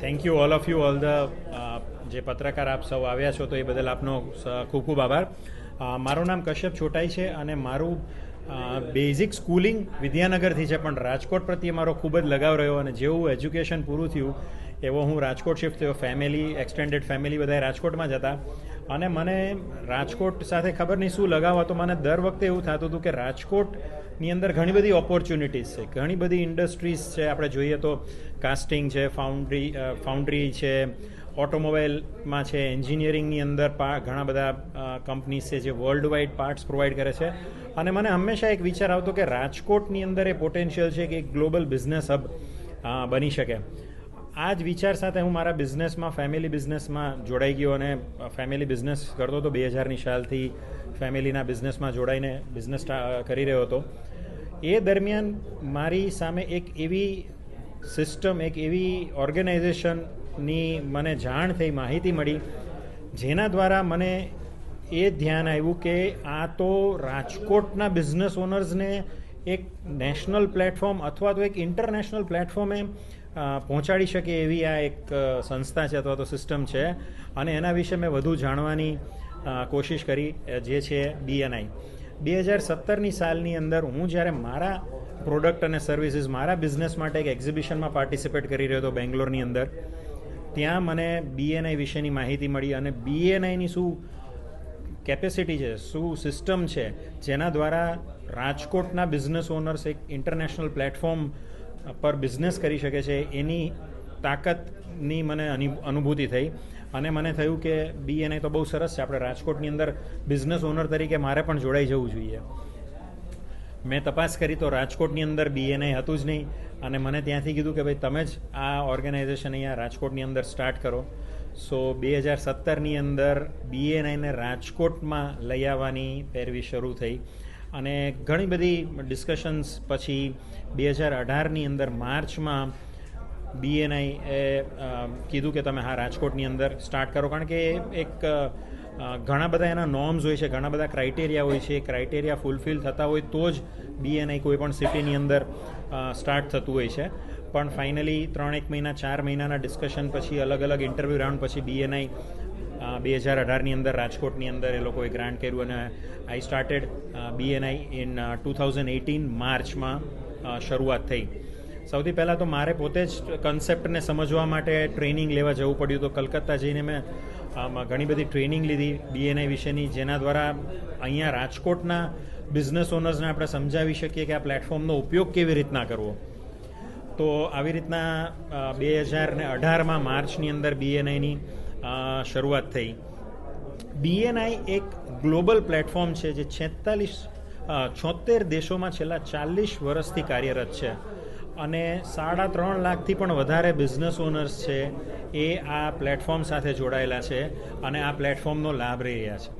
Thank you all of you all the જે પત્રકાર આપ સૌ આવ્યા છો, તો એ બદલ આપનો ખૂબ ખૂબ આભાર. મારું નામ કશ્યપ છોટાઈ છે અને મારું બેઝિક સ્કૂલિંગ વિદ્યાનગરથી છે, પણ રાજકોટ પ્રત્યે મારો ખૂબ જ લગાવ રહ્યો અને જેવું એજ્યુકેશન પૂરું થયું, એવો હું રાજકોટ શિફ્ટ થયો. ફેમિલી એક્સટેન્ડેડ ફેમિલી બધા રાજકોટમાં જ હતા. અને મને રાજકોટ સાથે ખબર નહીં શું લગાવ હતો. મને દર વખતે એવું થતું હતું કે રાજકોટની અંદર ઘણી બધી ઓપોર્ચ્યુનિટીઝ છે. ઘણી બધી ઇન્ડસ્ટ્રીઝ છે. આપણે જોઈએ તો કાસ્ટિંગ છે ફાઉન્ડ્રી ફાઉન્ડ્રી છે ઓટોમોબાઈલમાં છે એન્જિનિયરિંગની અંદર ઘણા બધા કંપનીઝ છે જે વર્લ્ડ વાઇડ પાર્ટ્સ પ્રોવાઈડ કરે છે. અને મને હંમેશા એક વિચાર આવતો કે રાજકોટની અંદર એ પોટેન્શિયલ છે કે એક ગ્લોબલ બિઝનેસ હબ બની શકે. આ જ વિચાર સાથે હું મારા બિઝનેસમાં ફેમિલી બિઝનેસમાં જોડાઈ ગયો અને ફેમિલી બિઝનેસ કરતો હતો બે હજારની સાલથી ફેમિલીના બિઝનેસમાં જોડાઈને બિઝનેસ કરી રહ્યો હતો. એ દરમિયાન મારી સામે એક એવી સિસ્ટમ, એક એવી ઓર્ગેનાઇઝેશનની મને જાણ થઈ, માહિતી મળી, જેના દ્વારા મને એ ધ્યાન આવ્યું કે આ તો રાજકોટના બિઝનેસ ઓનર્સને એક નેશનલ પ્લેટફોર્મ અથવા તો એક ઇન્ટરનેશનલ પ્લેટફોર્મે પહોંચાડી શકે એવી આ એક સંસ્થા છે અથવા તો સિસ્ટમ છે. અને એના વિશે મેં વધુ જાણવાની કોશિશ કરી જે છે બીએનઆઈ બે હજાર સત્તરની સાલની અંદર હું જ્યારે મારા પ્રોડક્ટ અને સર્વિસીસ મારા બિઝનેસ માટે એક એક્ઝિબિશનમાં પાર્ટિસિપેટ કરી રહ્યો હતો બેંગ્લોરની અંદર, ત્યાં મને બીએનઆઈ વિશેની માહિતી મળી અને બીએનઆઈની શું કેપેસિટી છે, શું સિસ્ટમ છે, જેના દ્વારા રાજકોટના બિઝનેસ ઓનર્સ એક ઇન્ટરનેશનલ પ્લેટફોર્મ પર બિઝનેસ કરી શકે છે, એની તાકાતની મને અની- અનુભૂતિ થઈ. અને મને થયું કે બીએનઆઈ તો બહુ સરસ છે. આપણે રાજકોટની અંદર બિઝનેસ ઓનર તરીકે મારે પણ જોડાઈ જવું જોઈએ. મેં તપાસ કરી તો રાજકોટની અંદર બીએનઆઈ હતું જ નહીં. અને મને ત્યાંથી કીધું કે ભાઈ તમે જ આ ઓર્ગેનાઇઝેશન અહીંયા રાજકોટની અંદર સ્ટાર્ટ કરો. સો બે હજાર સત્તરની અંદર બીએનઆઈને રાજકોટમાં લઈ આવવાની પેરવી શરૂ થઈ. અને ઘણી બધી ડિસ્કશન્સ પછી બે હજાર અઢારની અંદર માર્ચમાં બીએનઆઈ એ કીધું કે તમે હા રાજકોટની અંદર સ્ટાર્ટ કરો. કારણ કે એક ઘણા બધા એના નોર્મ્સ હોય છે, ઘણા બધા ક્રાઇટેરિયા હોય છે. ક્રાઇટેરિયા ફૂલફિલ થતા હોય તો જ બીએનઆઈ કોઈ પણ સિટીની અંદર સ્ટાર્ટ થતું હોય છે. પણ ફાઇનલી ત્રણ એક મહિના, ચાર મહિનાના ડિસ્કશન પછી અલગ અલગ ઇન્ટરવ્યૂ રાઉન્ડ પછી બીએનઆઈ બે હજાર અઢારની અંદર રાજકોટની અંદર એ લોકોએ ગ્રાન્ટ કર્યું અને I started BNI in two thousand eighteen માર્ચમાં શરૂઆત થઈ. સૌથી પહેલાં તો મારે પોતે જ કન્સેપ્ટને સમજવા માટે ટ્રેનિંગ લેવા જવું પડ્યું. તો કલકત્તા જઈને મેં ઘણી બધી ટ્રેનિંગ લીધી બીએનઆઈ વિશેની, જેના દ્વારા અહીંયા રાજકોટના બિઝનેસ ઓનર્સને આપણે સમજાવી શકીએ કે આ પ્લેટફોર્મનો ઉપયોગ કેવી રીતના કરવો. તો આવી રીતના બે હજાર ને અઢારમાં માર્ચની અંદર બીએનઆઈની શરૂઆત થઈ. બીએનઆઈ એક ગ્લોબલ પ્લેટફોર્મ છે જે છેતાલીસ છોતેર દેશોમાં છેલ્લા ચાલીસ વર્ષથી કાર્યરત છે. અને સાડા ત્રણ લાખથી પણ વધારે બિઝનેસ ઓનર્સ છે એ આ પ્લેટફોર્મ સાથે જોડાયેલા છે અને આ પ્લેટફોર્મનો લાભ લઈ રહ્યા છે.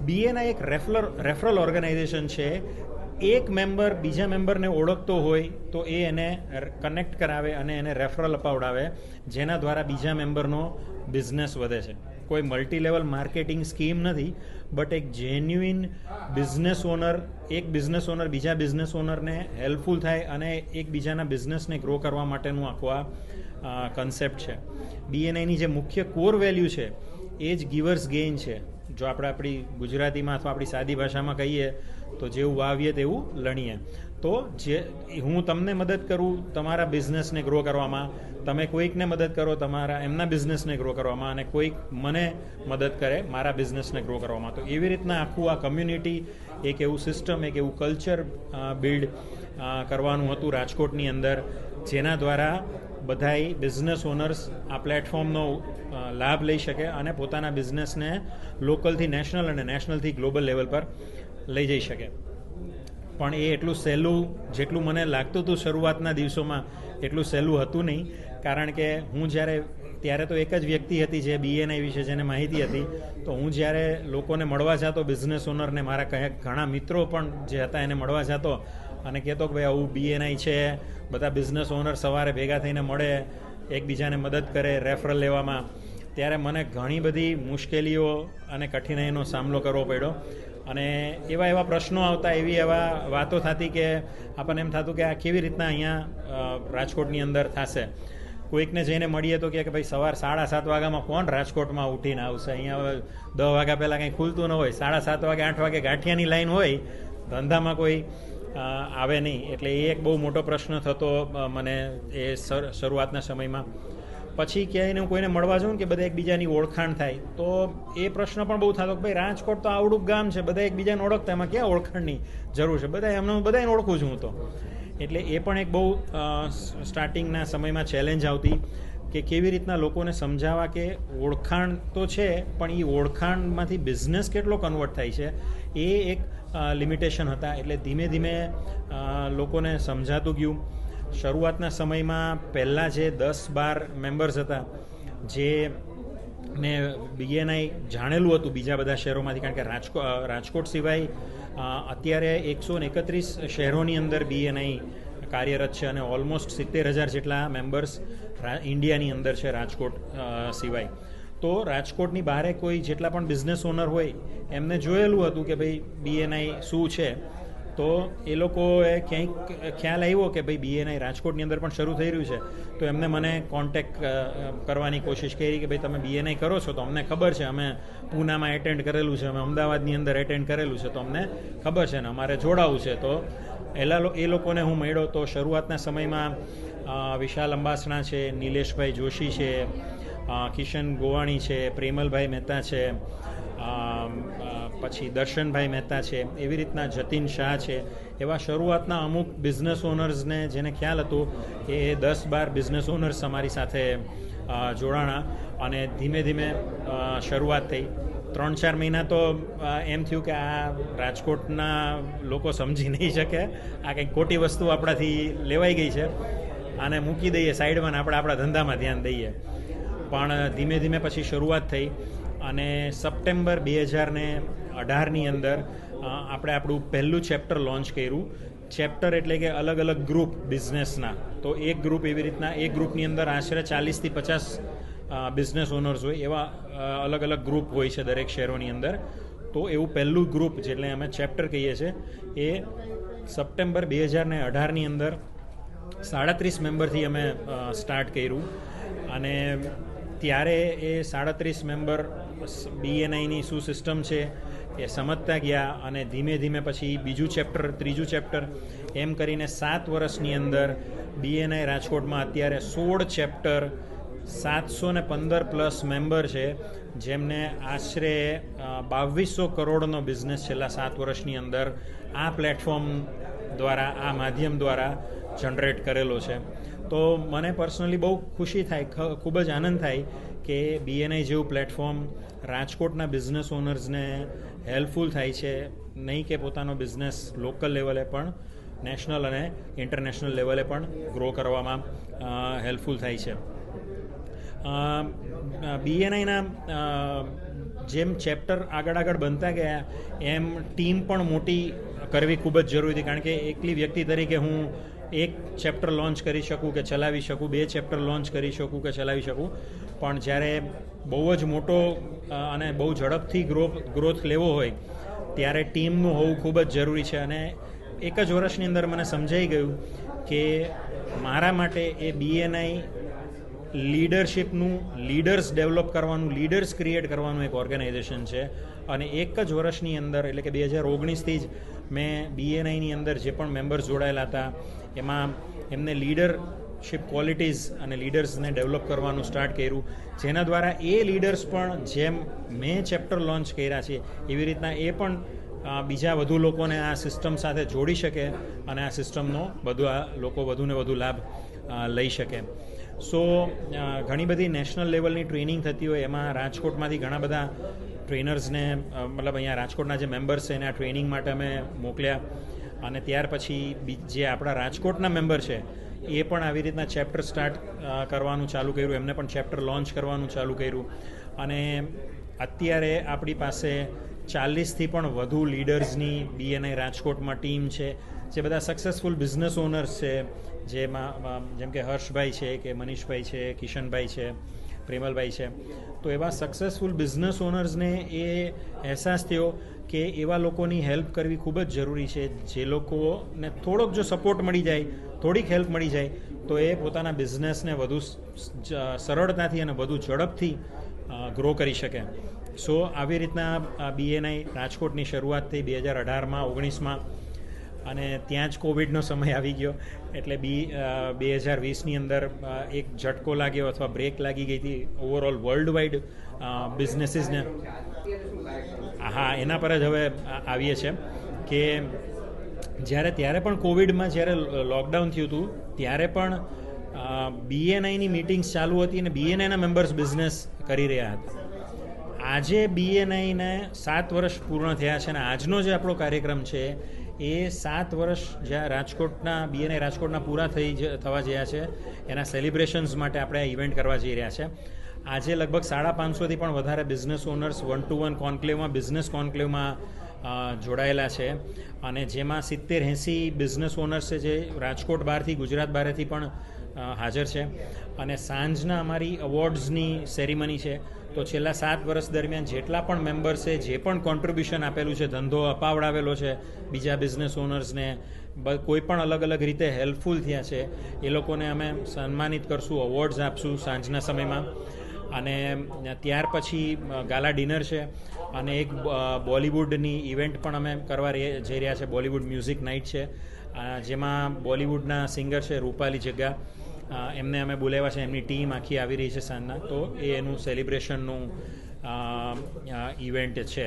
બીએના એક રેફલર રેફરલ ઓર્ગેનાઇઝેશન છે. એક મેમ્બર બીજા મેમ્બરને ઓળખતો હોય તો એ એને કનેક્ટ કરાવે અને એને રેફરલ અપાવડાવે, જેના દ્વારા બીજા મેમ્બરનો બિઝનેસ વધે છે. કોઈ મલ્ટી લેવલ માર્કેટિંગ સ્કીમ નથી બટ એક જેન્યુઇન બિઝનેસ ઓનર એક બિઝનેસ ઓનર બીજા બિઝનેસ ઓનરને હેલ્પફુલ થાય અને એકબીજાના બિઝનેસને ગ્રો કરવા માટેનું આખું આ કન્સેપ્ટ છે. બીએનઆઈની જે મુખ્ય કોર વેલ્યુ છે, એ જ ગિવર્સ ગેઇન છે. જો આપણે આપણી ગુજરાતીમાં અથવા આપણી સાદી ભાષામાં કહીએ, તો જેવું વાવીએ તેવું લણીએ. તો જે હું તમને મદદ કરું તમારા બિઝનેસને ગ્રો કરવામાં, તમે કોઈકને મદદ કરો તમારા એમના બિઝનેસને ગ્રો કરવામાં અને કોઈક મને મદદ કરે મારા બિઝનેસને ગ્રો કરવામાં. તો એવી રીતના આખું આ કમ્યુનિટી એક એવું સિસ્ટમ એક એવું કલ્ચર બિલ્ડ કરવાનું હતું રાજકોટની અંદર, જેના દ્વારા બધાય બિઝનેસ ઓનર્સ આ પ્લેટફોર્મનો લાભ લઈ શકે અને પોતાના બિઝનેસને લોકલથી નેશનલ અને નેશનલથી ગ્લોબલ લેવલ પર લઈ જઈ શકે. પણ એ એટલું સહેલું, જેટલું મને લાગતું હતું શરૂઆતના દિવસોમાં, એટલું સહેલું હતું નહીં. કારણ કે હું જ્યારે, ત્યારે તો એક જ વ્યક્તિ હતી જે બીએનઆઈ વિશે જેને માહિતી હતી, તો હું જ્યારે લોકોને મળવા જતો બિઝનેસ ઓનરને મારા કહે, ઘણા મિત્રો પણ જે હતા એને મળવા જતો અને કહેતો કે ભાઈ, આવું બીએનઆઈ છે, બધા બિઝનેસ ઓનર સવારે ભેગા થઈને મળે, એકબીજાને મદદ કરે રેફરલ લેવામાં. ત્યારે મને ઘણી બધી મુશ્કેલીઓ અને કઠિનાઈનો સામનો કરવો પડ્યો. અને એવા એવા પ્રશ્નો આવતા, એવી એવા વાતો થતી કે આપણને એમ થતું કે આ કેવી રીતના અહીંયા રાજકોટની અંદર થશે. કોઈકને જઈને મળીએ તો કે ભાઈ સવાર સાડા સાત વાગ્યામાં કોણ રાજકોટમાં ઉઠીને આવશે? અહીંયા દસ વાગ્યા પહેલાં કંઈ ખુલતું ન હોય. સાડા સાત વાગે, આઠ વાગે ગાંઠિયાની લાઈન હોય, ધંધામાં કોઈ આવે નહીં. એટલે એ એક બહુ મોટો પ્રશ્ન થતો મને એ શરૂઆતના સમયમાં પછી ક્યાંય હું કોઈને મળવા જાઉં કે બધા એકબીજાની ઓળખાણ થાય, તો એ પ્રશ્ન પણ બહુ થતો કે ભાઈ રાજકોટ તો આવડું ગામ છે, બધા એકબીજાને ઓળખતા, એમાં ક્યાં ઓળખાણની જરૂર છે? બધા એમને બધાને ઓળખું છું હું તો. એટલે એ પણ એક બહુ સ્ટાર્ટિંગના સમયમાં ચેલેન્જ આવતી કે કેવી રીતના લોકોને સમજાવવા કે ઓળખાણ તો છે, પણ એ ઓળખાણમાંથી બિઝનેસ કેટલો કન્વર્ટ થાય છે, એ એક લિમિટેશન હતા. એટલે ધીમે ધીમે લોકોને સમજાતું ગયું. શરૂઆતના સમયમાં પહેલાં જે દસ બાર મેમ્બર્સ હતા, જે મેં બીએનઆઈ જાણેલું હતું બીજા બધા શહેરોમાંથી, કારણ કે રાજકો રાજકોટ સિવાય અત્યારે એકસો ને એકત્રીસ શહેરોની અંદર બીએનઆઈ કાર્યરત છે અને ઓલમોસ્ટ સિત્તેર હજાર જેટલા મેમ્બર્સ ઇન્ડિયાની અંદર છે રાજકોટ સિવાય. તો રાજકોટની બહારે કોઈ જેટલા પણ બિઝનેસ ઓનર હોય, એમને જોયેલું હતું કે ભાઈ બીએનઆઈ શું છે? તો એ લોકોએ ક્યાંક ખ્યાલ આવ્યો કે ભાઈ બીએનઆઈ રાજકોટની અંદર પણ શરૂ થઈ રહ્યું છે, તો એમને મને કોન્ટેક કરવાની કોશિશ કરી કે ભાઈ તમે બીએનઆઈ કરો છો તો અમને ખબર છે, અમે પૂનામાં એટેન્ડ કરેલું છે, અમે અમદાવાદની અંદર એટેન્ડ કરેલું છે, તો અમને ખબર છે ને અમારે જોડાવું છે. તો એલા એ લોકોને હું મળ્યો તો શરૂઆતના સમયમાં વિશાલ અંબાસણા છે, નિલેશભાઈ જોશી છે કિશન ગોવાણી છે, પ્રેમલભાઈ મહેતા છે પછી દર્શનભાઈ મહેતા છે, એવી રીતના જતીન શાહ છે, એવા શરૂઆતના અમુક બિઝનેસ ઓનર્સને જેને ખ્યાલ હતું કે એ દસ બાર બિઝનેસ ઓનર્સ અમારી સાથે જોડાણા અને ધીમે ધીમે શરૂઆત થઈ. ત્રણ ચાર મહિના તો એમ થયું કે આ રાજકોટના લોકો સમજી નહીં શકે. આ કંઈક ખોટી વસ્તુ આપણાથી લેવાઈ ગઈ છે. આને મૂકી દઈએ સાઈડમાં ને આપણે આપણા ધંધામાં ધ્યાન દઈએ. પણ ધીમે ધીમે પછી શરૂઆત થઈ અને સપ્ટેમ્બર બે હજાર ને અઢારની અંદર આપણે આપણું પહેલું ચેપ્ટર લોન્ચ કર્યું. ચેપ્ટર એટલે કે અલગ અલગ ગ્રુપ બિઝનેસના તો એક ગ્રુપ એવી રીતના, એક ગ્રુપની અંદર આશરે ચાલીસથી પચાસ બિઝનેસ ઓનર્સ હોય, એવા અલગ અલગ ગ્રુપ હોય છે દરેક શહેરોની અંદર. તો એવું પહેલું ગ્રુપ જેટલે અમે ચેપ્ટર કહીએ છીએ, એ સપ્ટેમ્બર બે હજાર ને અઢારની અંદર સાડત્રીસ મેમ્બરથી અમે સ્ટાર્ટ કર્યું. અને ત્યારે એ સાડત્રીસ મેમ્બર બીએનઆઈની શું સિસ્ટમ છે એ સમજતા ગયા અને ધીમે ધીમે પછી બીજું ચેપ્ટર ત્રીજું ચેપ્ટર એમ કરીને સાત વર્ષની અંદર બીએનઆઈ રાજકોટમાં અત્યારે સોળ ચેપ્ટર સાતસો ને પંદર પ્લસ મેમ્બર છે, જેમને આશરે બાવીસો કરોડનો બિઝનેસ છેલ્લા સાત વર્ષની અંદર આ પ્લેટફોર્મ દ્વારા, આ માધ્યમ દ્વારા જનરેટ કરેલો છે. તો મને પર્સનલી બહુ ખુશી થાય ખૂબ જ આનંદ થાય કે બીએનઆઈ જેવું પ્લેટફોર્મ રાજકોટના બિઝનેસ ઓનર્સને હેલ્પફુલ થાય છે. નહીં કે પોતાનો બિઝનેસ લોકલ લેવલે પણ, નેશનલ અને ઇન્ટરનેશનલ લેવલે પણ ગ્રો કરવામાં હેલ્પફુલ થાય છે. બીએનઆઈના જેમ ચેપ્ટર આગળ આગળ બનતા ગયા, એમ ટીમ પણ મોટી કરવી ખૂબ જ જરૂરી હતી. કારણ કે એકલી વ્યક્તિ તરીકે હું એક ચેપ્ટર લોન્ચ કરી શકું કે ચલાવી શકું, બે ચેપ્ટર લોન્ચ કરી શકું કે ચલાવી શકું. પણ જ્યારે બહુ જ મોટો અને બહુ ઝડપથી ગ્રો ગ્રોથ લેવો હોય, ત્યારે ટીમનું હોવું ખૂબ જ જરૂરી છે. અને એક જ વર્ષની અંદર મને સમજાઈ ગયું કે મારા માટે એ બીએનઆઈ લીડરશિપનું લીડર્સ ડેવલપ કરવાનું લીડર્સ ક્રિએટ કરવાનું એક ઓર્ગેનાઇઝેશન છે. અને એક જ વર્ષની અંદર, એટલે કે બે હજાર ઓગણીસથી જ મેં બીએનઆઈની અંદર જે પણ મેમ્બર્સ જોડાયેલા હતા, એમાં એમને લીડરશિપ ક્વોલિટીઝ અને લીડર્સને ડેવલપ કરવાનું સ્ટાર્ટ કર્યું. જેના દ્વારા એ લીડર્સ પણ જેમ મેં ચેપ્ટર લોન્ચ કર્યા છે, એવી રીતના એ પણ બીજા વધુ લોકોને આ સિસ્ટમ સાથે જોડી શકે અને આ સિસ્ટમનો બધું આ લોકો વધુને વધુ લાભ લઈ શકે. સો ઘણી બધી નેશનલ લેવલની ટ્રેનિંગ થતી હોય, એમાં રાજકોટમાંથી ઘણા બધા ટ્રેનર્સને મતલબ અહીંયા રાજકોટના જે મેમ્બર્સ છે, એને આ ટ્રેનિંગ માટે અમે મોકલ્યા. અને ત્યાર પછી જે આપણા રાજકોટના મેમ્બર છે, એ પણ આવી રીતના ચેપ્ટર સ્ટાર્ટ કરવાનું ચાલુ કર્યું. એમને પણ ચેપ્ટર લોન્ચ કરવાનું ચાલુ કર્યું. અને અત્યારે આપણી પાસે ચાલીસથી પણ વધુ લીડર્સની બીએનઆઈ રાજકોટમાં ટીમ છે, જે બધા સક્સેસફુલ બિઝનેસ ઓનર્સ છે, જેમાં જેમ કે હર્ષભાઈ છે, કે મનીષભાઈ છે, કિશનભાઈ છે. પ્રેમલભાઈ છે. તો એવા સક્સેસફુલ બિઝનેસ ઓનર્સને એ અહેસાસ થયો કે એવા લોકોની હેલ્પ કરવી ખૂબ જ જરૂરી છે. જે લોકોને થોડોક જો સપોર્ટ મળી જાય, થોડીક હેલ્પ મળી જાય, તો એ પોતાના બિઝનેસને વધુ સરળતાથી અને વધુ ઝડપથી ગ્રો કરી શકે. સો આવી રીતના બીએનઆઈ રાજકોટની શરૂઆત થઈ બે હજાર અઢારમાં, ઓગણીસમાં. અને ત્યાં જ કોવિડનો સમય આવી ગયો. એટલે બી બે હજાર વીસની અંદર એક ઝટકો લાગ્યો અથવા બ્રેક લાગી ગઈ હતી ઓવરઓલ વર્લ્ડ વાઇડ બિઝનેસીસને હા, એના પર જ હવે આવીએ છીએ કે જ્યારે, ત્યારે પણ કોવિડમાં જ્યારે લોકડાઉન થયું હતું, ત્યારે પણ બીએનઆઈની મિટિંગ્સ ચાલુ હતી અને બીએનઆઈના મેમ્બર્સ બિઝનેસ કરી રહ્યા હતા. આજે બીએનઆઈને સાત વર્ષ પૂર્ણ થયા છે અને આજનો જે આપણો કાર્યક્રમ છે એ સાત વર્ષ જ્યાં રાજકોટના બીએનઆઈ રાજકોટના પૂરા થઈ થવા જયા છે. એના સેલિબ્રેશન્સ માટે આપણે આ ઇવેન્ટ કરવા જઈ રહ્યા છે. આજે લગભગ સાડા પાંચસોથી પણ વધારે business owners one to one કોન્ક્લેવમાં business કોન્ક્લેવમાં જોડાયેલા છે. અને જેમાં સિત્તેર એંસી બિઝનેસ ઓનર્સ છે જે રાજકોટ બહારથી, ગુજરાત બહારથી પણ હાજર છે. અને સાંજના અમારી અવોર્ડ્સની સેરેમની છે. તો છેલ્લા સાત વર્ષ દરમિયાન જેટલા પણ મેમ્બર્સે જે પણ કોન્ટ્રીબ્યુશન આપેલું છે, ધંધો અપાવડાવેલો છે, બીજા બિઝનેસ ઓનર્સને કોઈ પણ અલગ અલગ રીતે હેલ્પફુલ થયા છે, એ લોકોને અમે સન્માનિત કરશું અવોર્ડ્સ આપશું સાંજના સમયમાં. અને ત્યાર પછી ગાલા ડિનર છે, અને એક બોલિવૂડની ઇવેન્ટ પણ અમે કરવા જઈ રહ્યા છે, બોલિવૂડ મ્યુઝિક નાઇટ છે. જેમાં બોલિવૂડના સિંગર છે, રૂપાલી જગ્ગા એમને અમે બોલાવ્યા છે, એમની ટીમ આખી આવી રહી છે સાંજના. તો એ એનું સેલિબ્રેશનનું ઇવેન્ટ છે.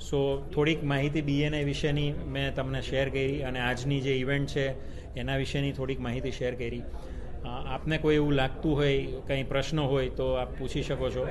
સો થોડીક માહિતી બીએનએ વિશેની મેં તમને શેર કરી અને આજની જે ઇવેન્ટ છે, એના વિશેની થોડીક માહિતી શેર કરી. આપને કોઈ એવું લાગતું હોય, કંઈ પ્રશ્ન હોય તો આપ પૂછી શકો છો.